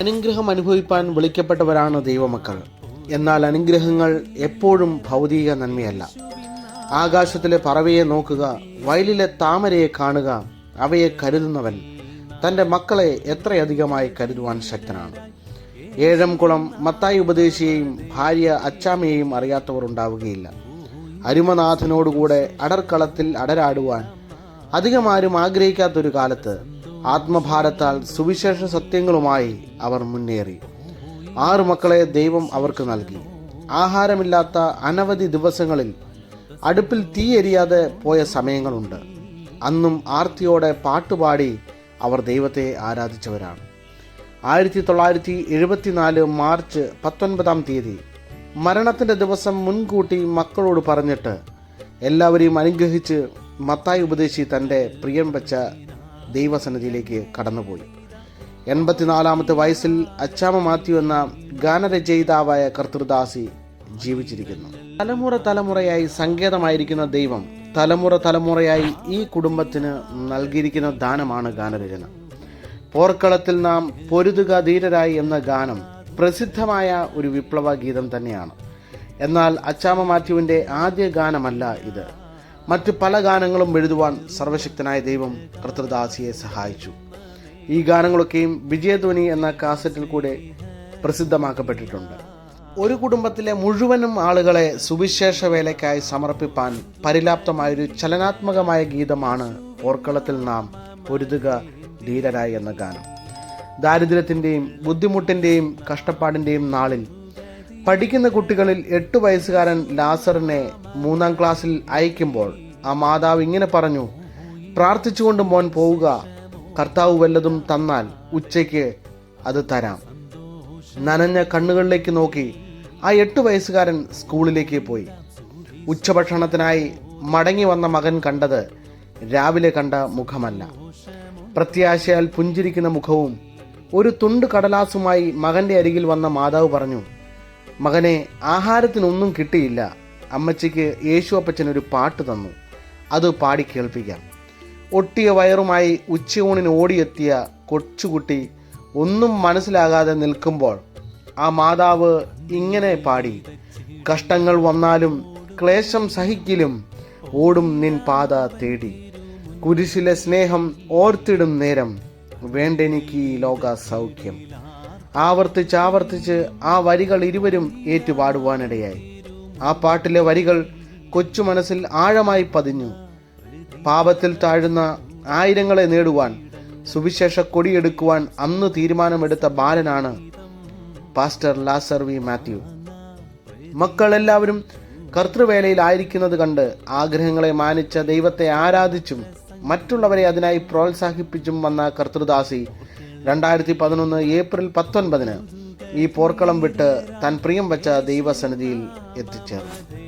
അനുഗ്രഹം അനുഭവിപ്പാൻ വിളിക്കപ്പെട്ടവരാണ് ദൈവമക്കൾ. എന്നാൽ അനുഗ്രഹങ്ങൾ എപ്പോഴും ഭൗതിക നന്മയല്ല. ആകാശത്തിലെ പറവയെ നോക്കുക വയലിലെ താമരയെ കാണുക അവയെ കരുതുന്നവൻ തന്റെ മക്കളെ എത്രയധികമായി കരുതുവാൻ ശക്തനാണ്. ഏഴംകുളം മത്തായി ഉപദേശിയെയും ഭാര്യ അച്ചാമ്മയെയും അറിയാത്തവർ ഉണ്ടാവുകയില്ല. അരുമനാഥനോടുകൂടെ അടർക്കളത്തിൽ അടരാടുവാൻ അധികമാരും ആഗ്രഹിക്കാത്തൊരു കാലത്ത് ആത്മഭാരത്താൽ സുവിശേഷ സത്യങ്ങളുമായി അവർ മുന്നേറി. ആറു മക്കളെ ദൈവം അവർക്ക് നൽകി. ആഹാരമില്ലാത്ത അനവധി ദിവസങ്ങളിൽ അടുപ്പിൽ തീ എരിയാതെ പോയ സമയങ്ങളുണ്ട്. അന്നും ആർത്തിയോടെ പാട്ടുപാടി അവർ ദൈവത്തെ ആരാധിച്ചവരാണ്. ആയിരത്തി തൊള്ളായിരത്തി എഴുപത്തിനാല് മാർച്ച് പത്തൊൻപതാം തീയതി മരണത്തിന്റെ ദിവസം മുൻകൂട്ടി മക്കളോട് പറഞ്ഞിട്ട് എല്ലാവരെയും അനുഗ്രഹിച്ച് മത്തായി ഉപദേശി തന്റെ പ്രിയം വെച്ച ദൈവസന്നിധിയിലേക്ക് കടന്നുപോയി. എൺപത്തിനാലാമത്തെ വയസ്സിൽ അച്ചാമ മാത്യു എന്ന ഗാനരചയിതാവായ കർത്തൃദാസി ജീവിച്ചിരിക്കുന്നു. തലമുറ തലമുറയായി സങ്കേതമായിരിക്കുന്ന ദൈവം തലമുറ തലമുറയായി ഈ കുടുംബത്തിന് നൽകിയിരിക്കുന്ന ദാനമാണ് ഗാനരചന. പോർക്കളത്തിൽ നാം പൊരുതുക ധീരരായി എന്ന ഗാനം പ്രസിദ്ധമായ ഒരു വിപ്ലവ ഗീതം തന്നെയാണ്. എന്നാൽ അച്ചാമ മാത്യുവിന്റെ ആദ്യ ഗാനമല്ല ഇത്. മറ്റു പല ഗാനങ്ങളും എഴുതുവാൻ സർവശക്തനായ ദൈവം കർത്തൃദാസിയെ സഹായിച്ചു. ഈ ഗാനങ്ങളൊക്കെയും വിജയധ്വനി എന്ന കാസറ്റിൽ കൂടെ പ്രസിദ്ധമാക്കപ്പെട്ടിട്ടുണ്ട്. ഒരു കുടുംബത്തിലെ മുഴുവനും ആളുകളെ സുവിശേഷ വേലയ്ക്കായി സമർപ്പിപ്പാൻ പരിലാപ്തമായൊരു ചലനാത്മകമായ ഗീതമാണ് പോർക്കളത്തിൽ നാം പൊരുതുക ധീരരായി എന്ന ഗാനം. ദാരിദ്ര്യത്തിന്റെയും ബുദ്ധിമുട്ടിന്റെയും കഷ്ടപ്പാടിന്റെയും നാളിൽ പഠിക്കുന്ന കുട്ടികളിൽ എട്ട് വയസ്സുകാരൻ ലാസറിനെ മൂന്നാം ക്ലാസ്സിൽ അയക്കുമ്പോൾ ആ മാതാവ് ഇങ്ങനെ പറഞ്ഞു പ്രാർത്ഥിച്ചുകൊണ്ട് മോൻ പോവുക. കർത്താവ് വല്ലതും തന്നാൽ ഉച്ചയ്ക്ക് അത് തരാം. നനഞ്ഞ കണ്ണുകളിലേക്ക് നോക്കി ആ എട്ട് വയസ്സുകാരൻ സ്കൂളിലേക്ക് പോയി. ഉച്ചഭക്ഷണത്തിനായി മടങ്ങി വന്ന മകൻ കണ്ടത് രാവിലെ കണ്ട മുഖമല്ല. പ്രത്യാശയാൽ പുഞ്ചിരിക്കുന്ന മുഖവും ഒരു തുണ്ട് കടലാസുമായി മകന്റെ അരികിൽ വന്ന മാതാവ് പറഞ്ഞു മകനെ ആഹാരത്തിനൊന്നും കിട്ടിയില്ല. അമ്മച്ചിക്ക് യേശു അപ്പച്ചൻ ഒരു പാട്ട് തന്നു. അത് പാടി കേൾപ്പിക്കാം. ഒട്ടിയ വയറുമായി ഉച്ചയൂണിന് ഓടിയെത്തിയ കൊച്ചുകുട്ടി ഒന്നും മനസ്സിലാകാതെ നിൽക്കുമ്പോൾ ആ മാതാവ് ഇങ്ങനെ പാടി കഷ്ടങ്ങൾ വന്നാലും ക്ലേശം സഹിക്കിലും ഓടും നിൻ പാത തേടി. കുരിശിലെ സ്നേഹം ഓർത്തിടും നേരം വേണ്ടെനിക്ക് ലോക സൗഖ്യം. ആവർത്തിച്ച് ആവർത്തിച്ച് ആ വരികൾ ഇരുവരും ഏറ്റുപാടുവാനിടയായി. ആ പാട്ടിലെ വരികൾ കൊച്ചു മനസ്സിൽ ആഴമായി പതിഞ്ഞു. പാപത്തിൽ താഴുന്ന ആയിരങ്ങളെ നേടുവാൻ സുവിശേഷ കൊടിയെടുക്കുവാൻ അന്ന് തീരുമാനമെടുത്ത ബാലനാണ് പാസ്റ്റർ ലാസർ വി മാത്യു. മക്കളെല്ലാവരും കർത്തൃവേലയിലായിരിക്കുന്നത് കണ്ട് ആഗ്രഹങ്ങളെ മാനിച്ച ദൈവത്തെ ആരാധിച്ചും മറ്റുള്ളവരെ അതിനായി പ്രോത്സാഹിപ്പിച്ചും വന്ന കർത്തൃദാസി രണ്ടായിരത്തി പതിനൊന്ന് ഏപ്രിൽ പത്തൊൻപതിന് ഈ പോർക്കളം വിട്ട് താൻ പ്രിയം വെച്ച ദൈവസന്നിധിയിൽ എത്തിച്ചേർന്നു.